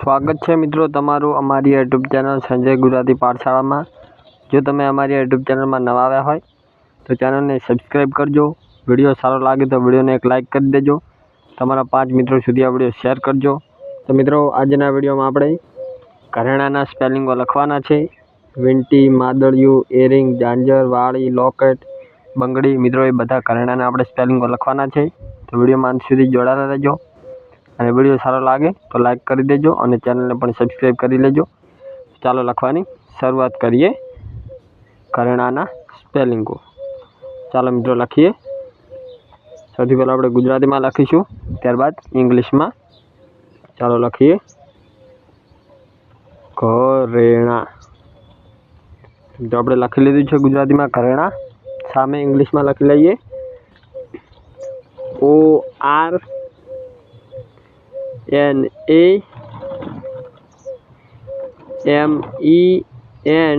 સ્વાગત છે મિત્રો તમારું અમારી યુટ્યુબ ચેનલ સંજય ગુજરાતી પાઠશાળામાં જો તમે અમારી યુટ્યુબ ચેનલમાં નવા આવ્યા હોય તો ચેનલને સબસ્ક્રાઈબ કરજો વિડીયો સારો લાગે તો વિડીયોને એક લાઇક કરી દેજો તમારા પાંચ મિત્રો સુધી આ વિડીયો શેર કરજો તો મિત્રો આજના વિડીયોમાં આપણે ઘરેણાના સ્પેલિંગો લખવાના છે વીંટી માદળિયું એરિંગ જાંજર વાળી લોકેટ બંગડી મિત્રો એ બધા ઘરેણાના આપણે સ્પેલિંગો લખવાના છે તો વિડીયોમાં અંત સુધી જોડાયેલા રહેજો અને વિડીયો સારો લાગે તો લાઇક કરી દેજો અને ચેનલને પણ સબસ્ક્રાઈબ કરી લેજો ચાલો લખવાની શરૂઆત કરીએ ઘરેણાના સ્પેલિંગો ચાલો મિત્રો લખીએ સૌથી પહેલાં આપણે ગુજરાતીમાં લખીશું ત્યારબાદ ઇંગ્લિશમાં ચાલો લખીએ કરેણા જો આપણે લખી લીધું છે ગુજરાતીમાં કરેણા સામે ઇંગ્લિશમાં લખી લઈએ O R N A M E N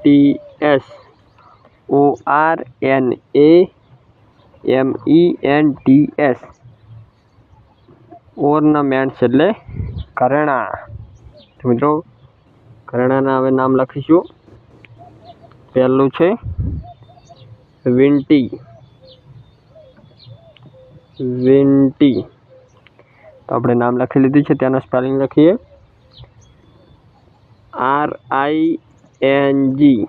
T S O R N A M E N T S ornaments એટલે ઘરેણા મિત્રો ઘરેણાના હવે નામ લખીશું પહેલું છે વિન્ટી વિન્ટી તો આપણે નામ લખી લીધું છે ત્યાંનું સ્પેલિંગ લખીએ R I N G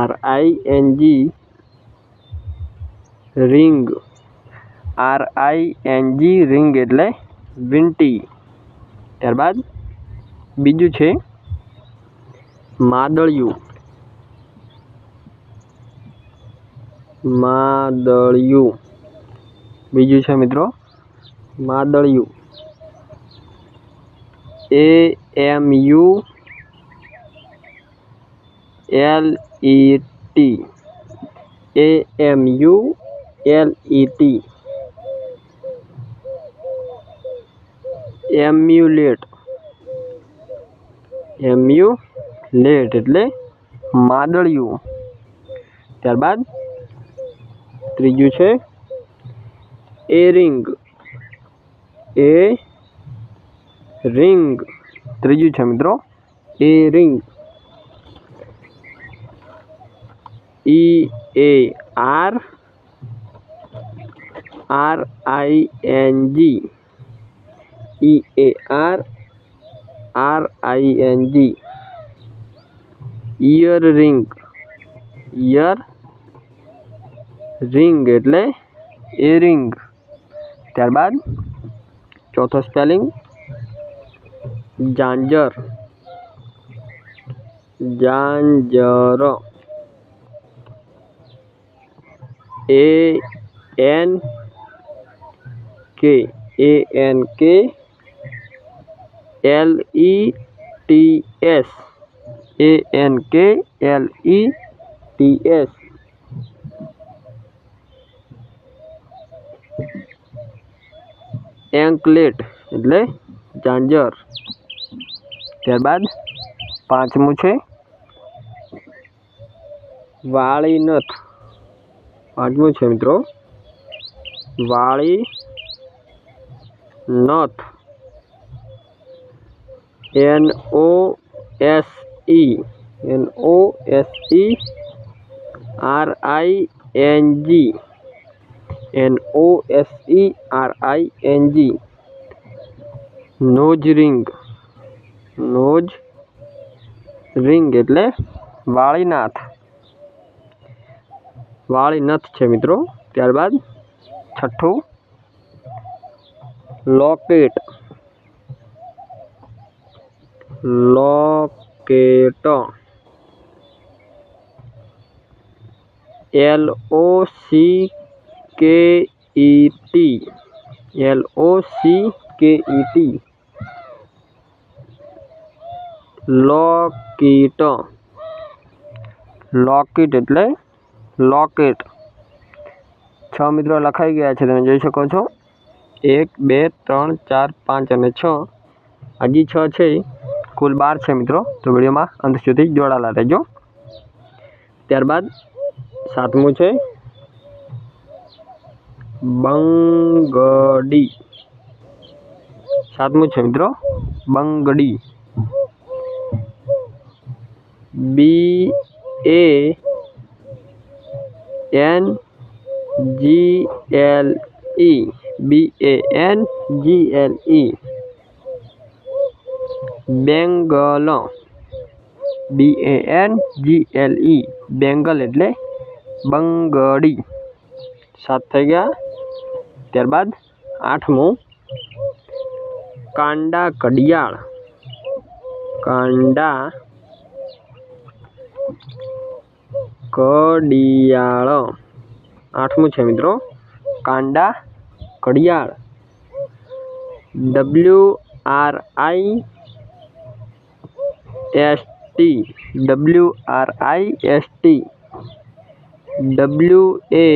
R I N G ring R I N G ring એટલે વિન્ટી ત્યારબાદ બીજું છે માદળિયું માદળિયું બીજું છે મિત્રો માડળ્યું A M U L E T A M U L E T amulet amulet એટલે માડળ્યું ત્યારબાદ ત્રીજું છે એ રિંગ ए रिंग तीज है मित्रों earring E A R R I N G E A R R I N G earring earring eight earring त्यारबाद चौथा स्पेलिंग जांजर जांजर A N K A N K L E T S A N K L E T S anklet એટલે જાંજર ત્યારબાદ પાંચમો છે વાળીનથ પાંચમો છે મિત્રો વાળી નથ N O S E N O S E R I N G N O S E R I N G nose ring nose ring એટલે વાળી નાથ વાળી નથ છે મિત્રો ત્યાર બાદ છઠ્ઠો locket locket L O C K E T L O C K E T locket locket એટલે લોકેટ છ મિત્રો લખાઈ ગયા છે તમે જોઈ શકો છો 1 2 3 4 5 અને 6 આજી 6 છે કુલ 12 છે મિત્રો તો વિડિયો માં અંત સુધી જોડાલા રહેજો ત્યારબાદ 7 મો છે बंगड़ी सातमू मित्रों बंगड़ी B A N G L E B A N G L E bangle B A N G L E bangle eight बंगड़ी सात थे गया त्यारबाद आठमू कांडा कड़ियाल कांडा कड़ियाल आठमू है मित्रों कांडा Kadiyal W R I S T W R I S T W A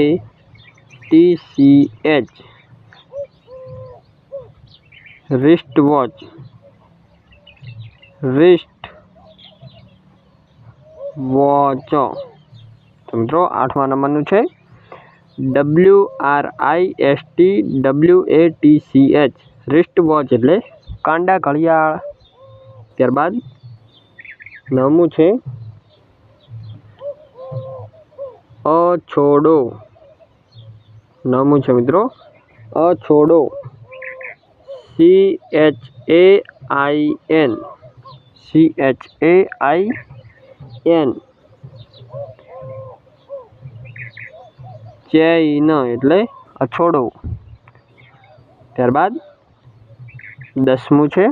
T C H wrist watch wrist watch समझो आठवा number W R I S T W A T C H wrist watch eight कांडा घड़िया त्यारबाद नवमू है अ નામું છે મિત્રો અછોડો C H A I N C H A I N chain એટલે અછોડો ત્યારબાદ દસમું છે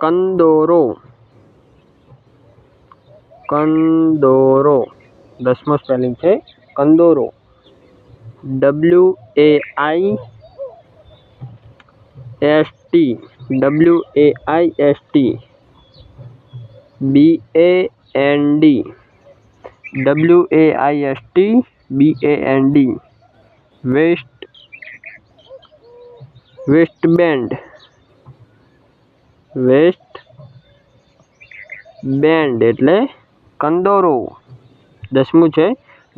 કંદોરો કંદોરો દસમો સ્પેલિંગ છે કંદોરો W A I S T W A I S T B A N D W A I S T B A N D waist waist band waist band એટલે કંદોરો દસમું છે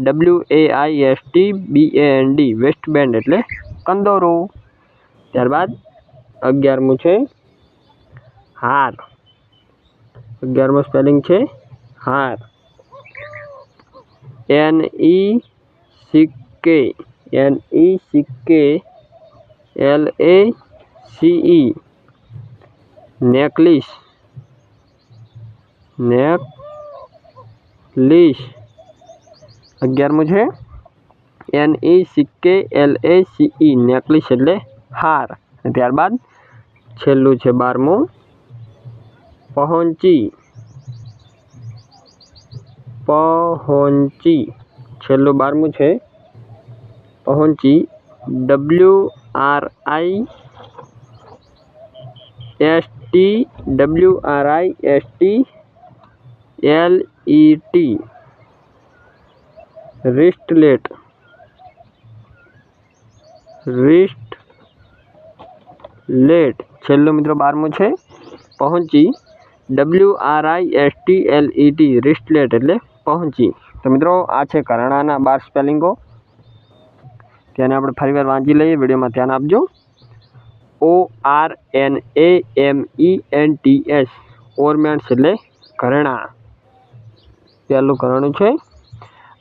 W A I F T B A N D waist band એટલે કંદોરો ત્યારબાદ 11મું છે હાર 11મું spelling છે હાર N E C K N E C K L A C E નેકલીસ નેક લિશ 11 मुझे necklace L A C E necklace એટલે हार ત્યારબાદ છેલ્લું છે 12 મો પહોંચી પહોંચી છેલ્લું 12 મો છે પહોંચી W R I S T W R I S T L E T wristlet wristlet છેલ્લો મિત્રો બારમું છે પહોંચી W R I S T L E T wristlet એટલે પહોંચી તો મિત્રો આ છે કરણાના બાર સ્પેલિંગો તેને આપણે ફરીવાર વાંચી લઈએ વિડીયોમાં ધ્યાન આપજો O R N A M E e N T S ornaments એટલે ઘરેણા પહેલું ઘરેણું છે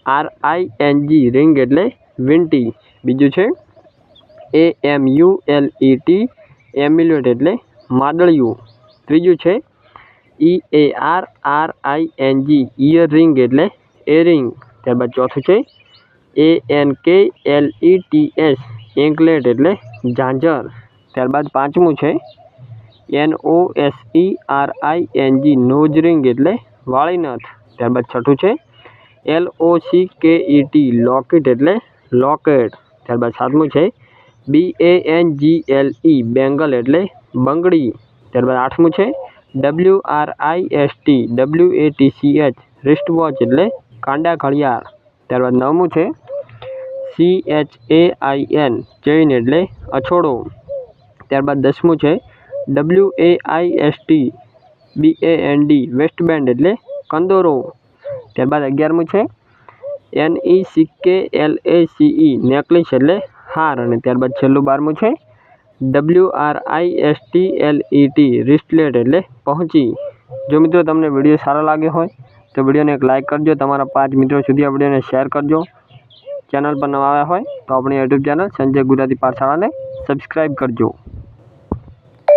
R I N G ring એટલે વીંટી બીજું છે A M U L E T amulet એટલે માદળ્યું ત્રીજું છે E A R R I N G ear ring એટલે ઈયરિંગ ત્યારબાદ ચોથું છે A N K L E T S anklet એટલે જાંજર ત્યારબાદ પાંચમું છે N O S E R I N G nose ring એટલે વાળી નાથ ત્યારબાદ છઠું છે L O C K E T locket એટલે લોકેટ ત્યારબાદ 7મું છે B A N G L E bangle એટલે બંગડી ત્યારબાદ 8મું છે W R I S T W A T C H wrist watch એટલે કાંડા ઘડિયાળ ત્યારબાદ 9મું છે C H A I N chain એટલે અછોડો ત્યારબાદ 10મું છે W A I S T B A N D waist band એટલે કંદોરો ત્યારબાદ અગિયારમું છે N E C K L A C E necklace એટલે હાર અને ત્યારબાદ છેલ્લું બારમું છે W R I S T L E T wristlet એટલે પહોંચી જો મિત્રો તમને વિડીયો સારો લાગ્યો હોય તો વિડીયોને એક લાઇક કરજો તમારા પાંચ મિત્રો સુધી આ વિડીયોને શેર કરજો ચેનલ પર નવા આવ્યા હોય તો આપણી યુટ્યુબ ચેનલ સંજય ગુજરાતી પાઠશાળાને સબસ્ક્રાઈબ કરજો